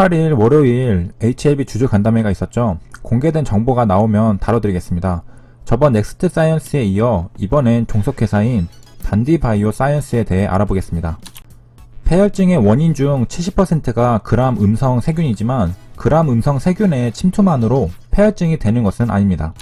18일 월요일 HLB 주주 간담회가 있었죠. 공개된 정보가 나오면 다뤄드리겠습니다. 저번 넥스트 사이언스에 이어 이번엔 종속회사인 단디바이오 사이언스에 대해 알아보겠습니다. 폐혈증의 원인 중 70%가 그람 음성 세균이지만 그람 음성 세균의 침투만으로 폐혈증이 되는 것은 아닙니다.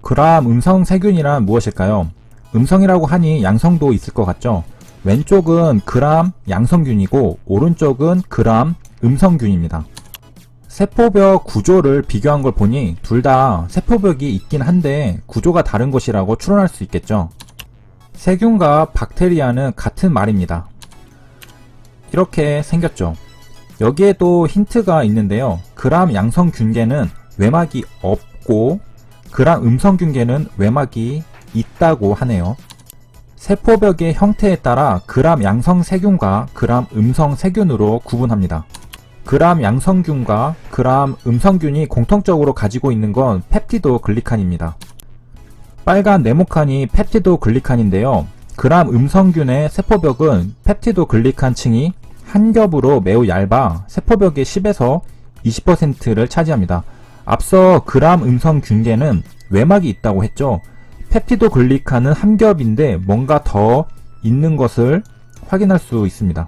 그람 음성 세균이란 무엇일까요? 음성이라고 하니 양성도 있을 것 같죠? 왼쪽은 그람 양성균이고 오른쪽은 그람 음성균입니다. 세포벽 구조를 비교한 걸 보니 둘 다 세포벽이 있긴 한데 구조가 다른 것이라고 추론할 수 있겠죠. 세균과 박테리아는 같은 말입니다. 이렇게 생겼죠. 여기에도 힌트가 있는데요. 그람 양성균계는 외막이 없고 그람 음성균계는 외막이 있다고 하네요. 세포벽의 형태에 따라 그람 양성 세균과 그람 음성 세균으로 구분합니다. 그람 양성균과 그람 음성균이 공통적으로 가지고 있는 건 펩티도 글리칸입니다. 빨간 네모칸이 펩티도 글리칸인데요. 그람 음성균의 세포벽은 펩티도 글리칸 층이 한 겹으로 매우 얇아 세포벽의 10에서 20%를 차지합니다. 앞서 그람 음성균계는 외막이 있다고 했죠. 펩티도 글리칸은 한 겹인데 뭔가 더 있는 것을 확인할 수 있습니다.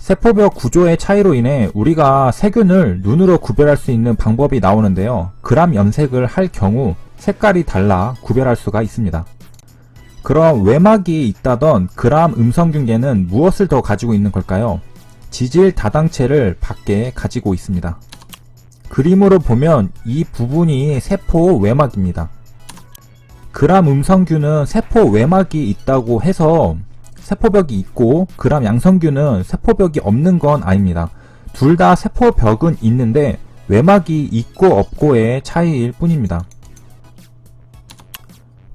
세포벽 구조의 차이로 인해 우리가 세균을 눈으로 구별할 수 있는 방법이 나오는데요. 그람 염색을 할 경우 색깔이 달라 구별할 수가 있습니다. 그럼 외막이 있다던 그람 음성균계는 무엇을 더 가지고 있는 걸까요? 지질 다당체를 밖에 가지고 있습니다. 그림으로 보면 이 부분이 세포 외막입니다. 그람 음성균은 세포 외막이 있다고 해서 세포벽이 있고 그람 양성균은 세포벽이 없는 건 아닙니다. 둘 다 세포벽은 있는데 외막이 있고 없고의 차이일 뿐입니다.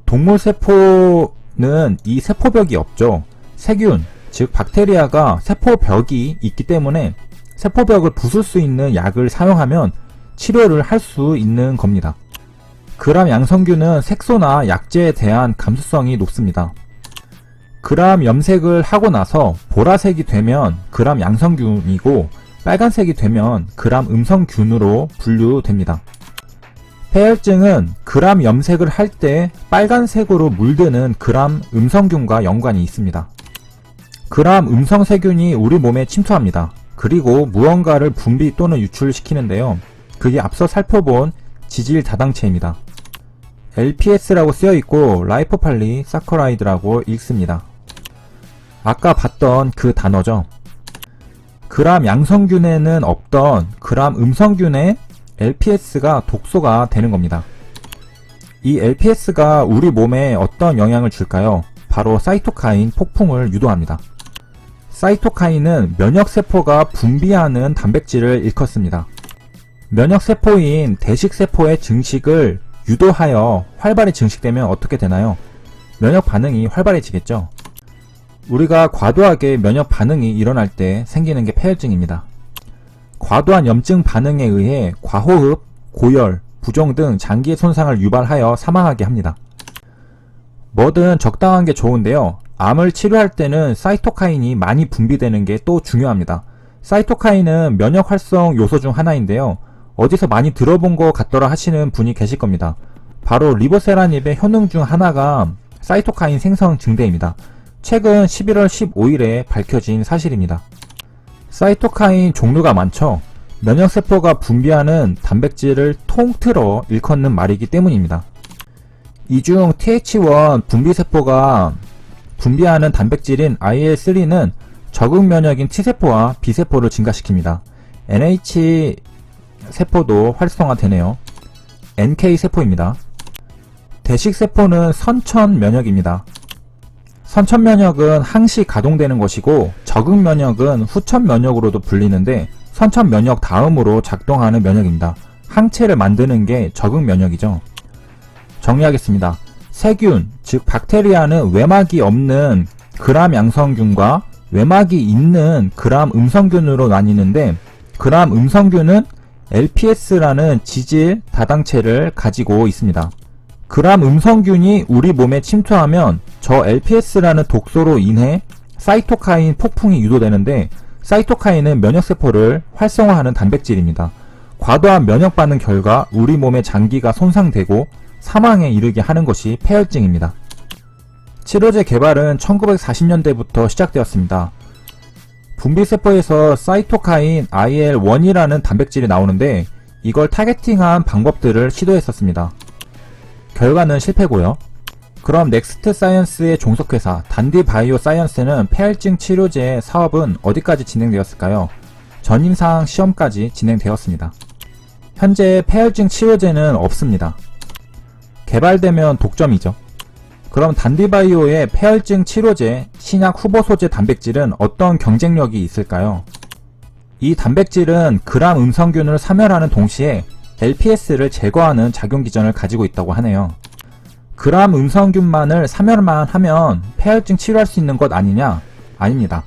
동물 세포는 이 세포벽이 없죠. 세균, 즉 박테리아가 세포벽이 있기 때문에 세포벽을 부술 수 있는 약을 사용하면 치료를 할 수 있는 겁니다. 그람 양성균은 색소나 약제에 대한 감수성이 높습니다. 그람 염색을 하고 나서 보라색이 되면 그람 양성균이고 빨간색이 되면 그람 음성균으로 분류됩니다. 폐혈증은 그람 염색을 할 때 빨간색으로 물드는 그람 음성균과 연관이 있습니다. 그람 음성세균이 우리 몸에 침투합니다. 그리고 무언가를 분비 또는 유출시키는데요. 그게 앞서 살펴본 지질 다당체입니다. LPS라고 쓰여 있고 라이포팔리 사커라이드라고 읽습니다. 아까 봤던 그 단어죠. 그람 양성균에는 없던 그람 음성균의 LPS가 독소가 되는 겁니다. 이 LPS가 우리 몸에 어떤 영향을 줄까요? 바로 사이토카인 폭풍을 유도합니다. 사이토카인은 면역세포가 분비하는 단백질을 일컫습니다. 면역세포인 대식세포의 증식을 유도하여 활발히 증식되면 어떻게 되나요? 면역 반응이 활발해지겠죠? 우리가 과도하게 면역 반응이 일어날 때 생기는 게 폐혈증입니다. 과도한 염증 반응에 의해 과호흡, 고열, 부종 등 장기의 손상을 유발하여 사망하게 합니다. 뭐든 적당한 게 좋은데요. 암을 치료할 때는 사이토카인이 많이 분비되는 게 또 중요합니다. 사이토카인은 면역 활성 요소 중 하나인데요. 어디서 많이 들어본 것 같더라 하시는 분이 계실 겁니다. 바로 리보세라닙의 효능 중 하나가 사이토카인 생성 증대입니다. 최근 11월 15일에 밝혀진 사실입니다. 사이토카인 종류가 많죠. 면역세포가 분비하는 단백질을 통틀어 일컫는 말이기 때문입니다. 이 중 TH1 분비세포가 분비하는 단백질인 IL-3는 적응 면역인 T세포와 B세포를 증가시킵니다. NH 세포도 활성화되네요. NK 세포입니다. 대식 세포는 선천 면역입니다. 선천 면역은 항시 가동되는 것이고 적응 면역은 후천 면역으로도 불리는데 선천 면역 다음으로 작동하는 면역입니다. 항체를 만드는 게 적응 면역이죠. 정리하겠습니다. 세균, 즉 박테리아는 외막이 없는 그람 양성균과 외막이 있는 그람 음성균으로 나뉘는데 그람 음성균은 LPS라는 지질 다당체를 가지고 있습니다. 그람 음성균이 우리 몸에 침투하면 저 LPS라는 독소로 인해 사이토카인 폭풍이 유도되는데 사이토카인은 면역세포를 활성화하는 단백질입니다. 과도한 면역 반응 결과 우리 몸의 장기가 손상되고 사망에 이르게 하는 것이 폐혈증입니다. 치료제 개발은 1940년대부터 시작되었습니다. 분비세포에서 사이토카인 IL-1이라는 단백질이 나오는데 이걸 타겟팅한 방법들을 시도했었습니다. 결과는 실패고요. 그럼 넥스트 사이언스의 종속회사 단디 바이오 사이언스는 폐혈증 치료제 사업은 어디까지 진행되었을까요? 전임상 시험까지 진행되었습니다. 현재 폐혈증 치료제는 없습니다. 개발되면 독점이죠. 그럼 단디바이오의 폐혈증 치료제 신약 후보 소재 단백질은 어떤 경쟁력이 있을까요? 이 단백질은 그람 음성균을 사멸하는 동시에 LPS를 제거하는 작용 기전을 가지고 있다고 하네요. 그람 음성균만을 사멸만 하면 폐혈증 치료할 수 있는 것 아니냐? 아닙니다.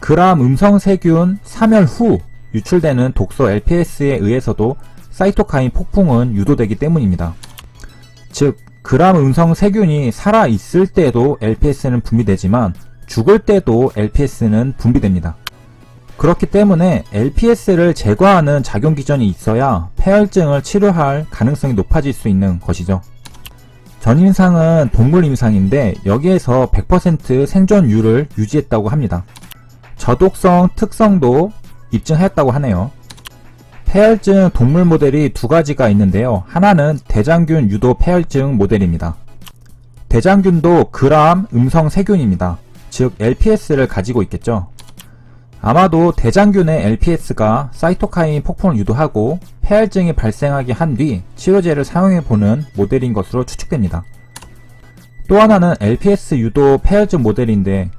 그람 음성세균 사멸 후 유출되는 독소 LPS에 의해서도 사이토카인 폭풍은 유도되기 때문입니다. 즉, 그람 음성 세균이 살아 있을 때도 LPS는 분비되지만 죽을 때도 LPS는 분비됩니다. 그렇기 때문에 LPS를 제거하는 작용 기전이 있어야 폐혈증을 치료할 가능성이 높아질 수 있는 것이죠. 전임상은 동물 임상인데 여기에서 100% 생존율을 유지했다고 합니다. 저독성 특성도 입증하였다고 하네요. 폐혈증 동물 모델이 두 가지가 있는데요. 하나는 대장균 유도 폐혈증 모델입니다. 대장균도 그람 음성 세균입니다. 즉 LPS를 가지고 있겠죠. 아마도 대장균의 LPS가 사이토카인 폭풍을 유도하고 폐혈증이 발생하게 한 뒤 치료제를 사용해보는 모델인 것으로 추측됩니다. 또 하나는 LPS 유도 폐혈증 모델인데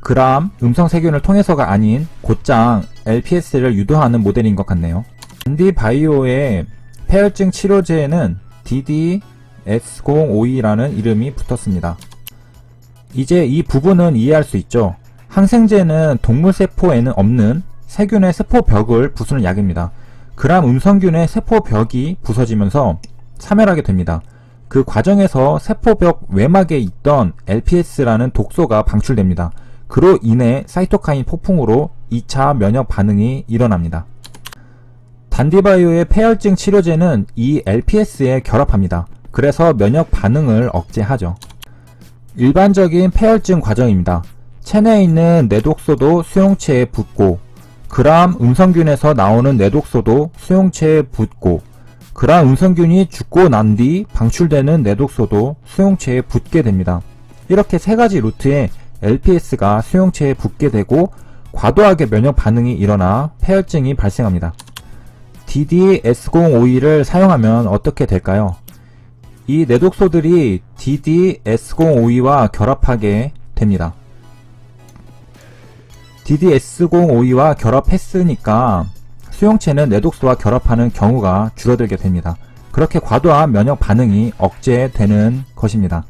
그람 음성 세균을 통해서가 아닌 곧장 LPS를 유도하는 모델인 것 같네요. 안디 바이오의 폐혈증 치료제에는 DD-S052라는 이름이 붙었습니다. 이제 이 부분은 이해할 수 있죠. 항생제는 동물 세포에는 없는 세균의 세포 벽을 부수는 약입니다. 그람 음성균의 세포 벽이 부서지면서 사멸하게 됩니다. 그 과정에서 세포벽 외막에 있던 LPS라는 독소가 방출됩니다. 그로 인해 사이토카인 폭풍으로 2차 면역 반응이 일어납니다. 단디바이오의 폐혈증 치료제는 이 LPS에 결합합니다. 그래서 면역 반응을 억제하죠. 일반적인 폐혈증 과정입니다. 체내에 있는 내독소도 수용체에 붙고 그람 음성균에서 나오는 내독소도 수용체에 붙고 그람 음성균이 죽고 난 뒤 방출되는 내독소도 수용체에 붙게 됩니다. 이렇게 세 가지 루트에 LPS가 수용체에 붙게 되고 과도하게 면역 반응이 일어나 폐혈증이 발생합니다. DD-S052를 사용하면 어떻게 될까요? 이 내독소들이 DD-S052와 결합하게 됩니다. DD-S052와 결합했으니까 수용체는 내독소와 결합하는 경우가 줄어들게 됩니다. 그렇게 과도한 면역 반응이 억제되는 것입니다.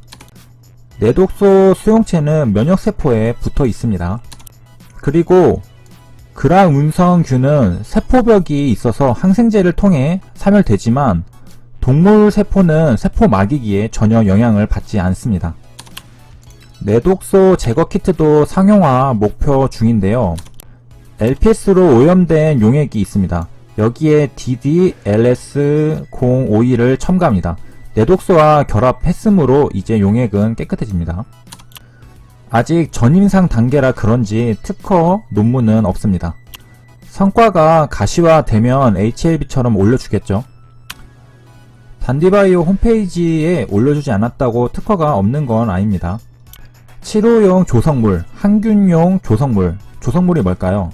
내독소 수용체는 면역세포에 붙어 있습니다. 그리고 그람 운성균은 세포벽이 있어서 항생제를 통해 사멸되지만 동물 세포는 세포 막이기에 전혀 영향을 받지 않습니다. 내독소 제거 키트도 상용화 목표 중인데요. LPS로 오염된 용액이 있습니다. 여기에 DD-LS052를 첨가합니다. 내독소와 결합했으므로 이제 용액은 깨끗해집니다. 아직 전임상 단계라 그런지 특허 논문은 없습니다. 성과가 가시화되면 HLB처럼 올려주겠죠. 단디바이오 홈페이지에 올려주지 않았다고 특허가 없는 건 아닙니다. 치료용 조성물, 항균용 조성물, 조성물이 뭘까요?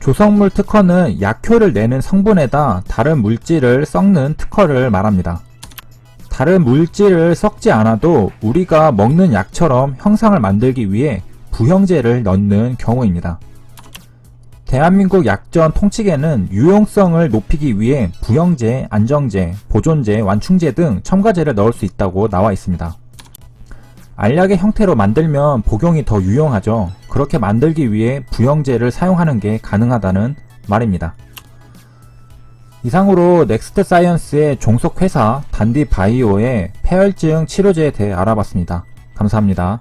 조성물 특허는 약효를 내는 성분에다 다른 물질을 섞는 특허를 말합니다. 다른 물질을 섞지 않아도 우리가 먹는 약처럼 형상을 만들기 위해 부형제를 넣는 경우입니다. 대한민국 약전 통칙에는 유용성을 높이기 위해 부형제, 안정제, 보존제, 완충제 등 첨가제를 넣을 수 있다고 나와 있습니다. 알약의 형태로 만들면 복용이 더 유용하죠. 그렇게 만들기 위해 부형제를 사용하는 게 가능하다는 말입니다. 이상으로 넥스트 사이언스의 종속 회사 단디 바이오의 폐혈증 치료제에 대해 알아봤습니다. 감사합니다.